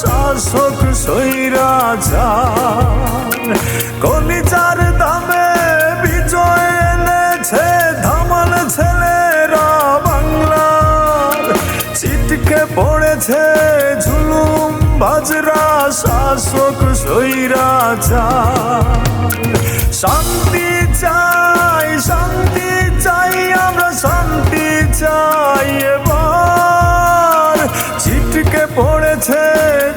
শাসক সৈরাচার কলিজার দামে বিজয় এনেছে ধামাল ছেলেরা বাংলার। ছিটকে পড়েছে ঝুলুম বাজরা, শাসক সৈরাচার শান্তি চাই শান্তি চাই, আমরা শান্তি চাই পড়েছে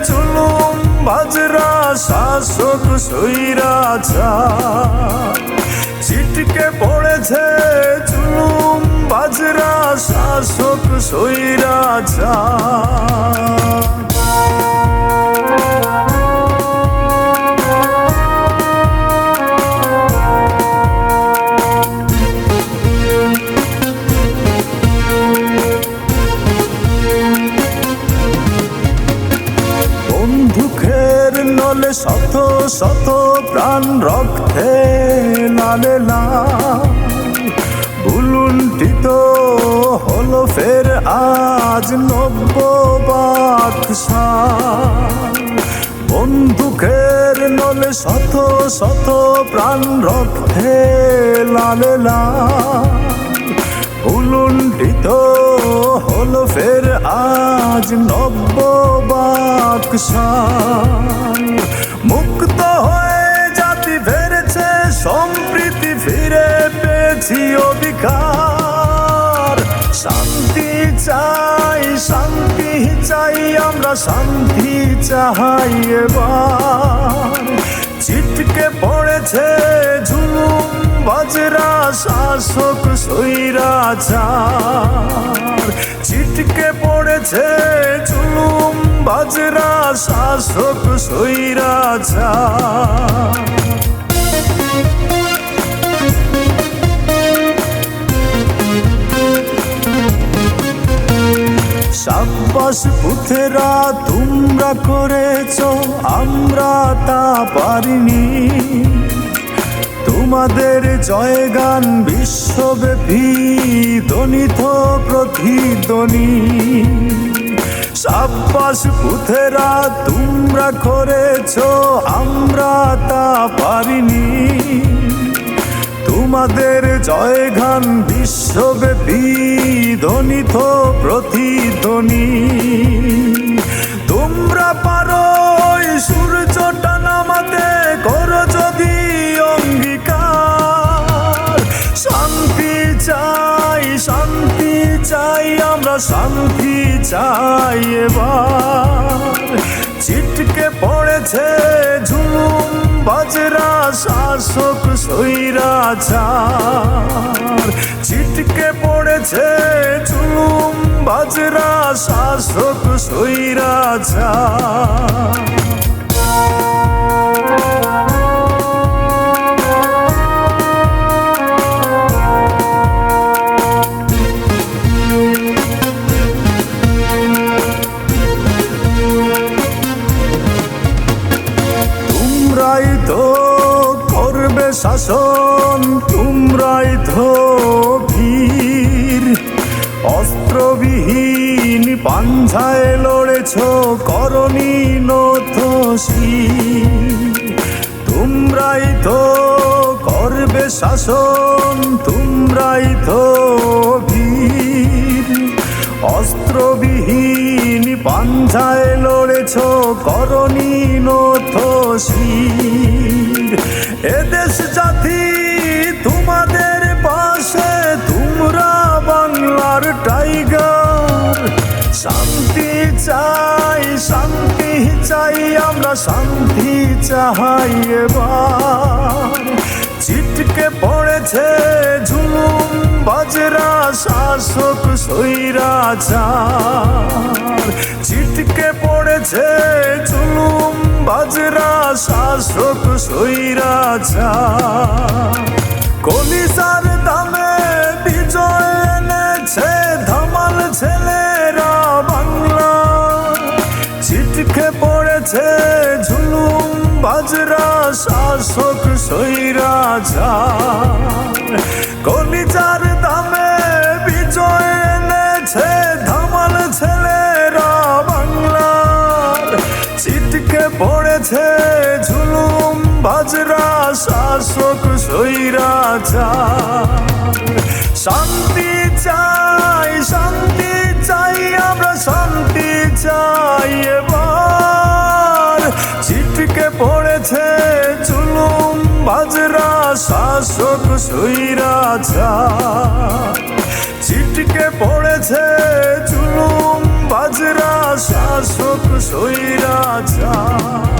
চুলুম বাজরা শাসক সৈরাচার ছিটকে পড়েছে চুলুম বাজরা শাসক সৈরাচার শত প্রাণ রক্তে লাল বুলুন্টিত হলো ফের আজ নব্য বাকশাল বন্দুকের নলে শত শত প্রাণ রক্তে লালে উলুণ্ঠিত হলো ফের আজ নব্য বাকশাল পেয়েছি অধিকার। শান্তি চাই শান্তি চাই, আমরা শান্তি চাই এবার। ছিটকে পড়েছে ঝুলুম বাজরা, শাসক সৈরাচার ছিটকে পড়েছে ঝুলুম বাজরা, শাসক সৈরাচার সাব্বাস পুথেরা তোমরা করেছ, আমরা তা পারিনি। তোমাদের জয়গান বিশ্বব্যাপী ধ্বনিত প্রতিধ্বনি সাব্বাস পুথেরা তোমরা করেছ, আমরা তা পারিনি। তোমাদের জয়গান বিশ্বব্যাপী ধ্বনিত প্রতিধ্বনি তোমরা পারো সূর্যটা নামাতে করো যদি অঙ্গীকার। শান্তি চাই শান্তি চাই, আমরা শান্তি চাই এবার। ছিটকে পড়েছে ঝুলুম বাজরা শাসক সৈরাচার শাসক সৈরাচার তোমরাই তো করবে শাসন তোমরাই তো পাঞ্ঝায় লড়েছ করণী নথসী। তোমরাই তো করবে শাসন, তোমরাই তো অস্ত্রবিহীন পাঞ্ঝায় লড়েছ করণী নথশীর এদেশ জাতি তোমাদের পাশে, তোমরা শান্তি চাই শান্তি চাই, আমরা শান্তি চাই ছিটকে পড়েছে ঝুলুম বাজরা, শাসক সৈরাচার ছিটকে পড়েছে ঝুলুম বাজরা, শাসক সৈরাচার কলিসার দামে বাজরা শাসক সৈরাচার কলিজার দামে বিজয় এনেছে ধামাল ছেলেরা বাংলার। ঝুলুম বাজরা শাসক সৈরাচার শান্তি চাই শান্তি চাই, আমরা শান্তি চাই শাসক সৈরাচার ছিটকে পড়েছে চুলুম বাজরা শাসক সৈরাচার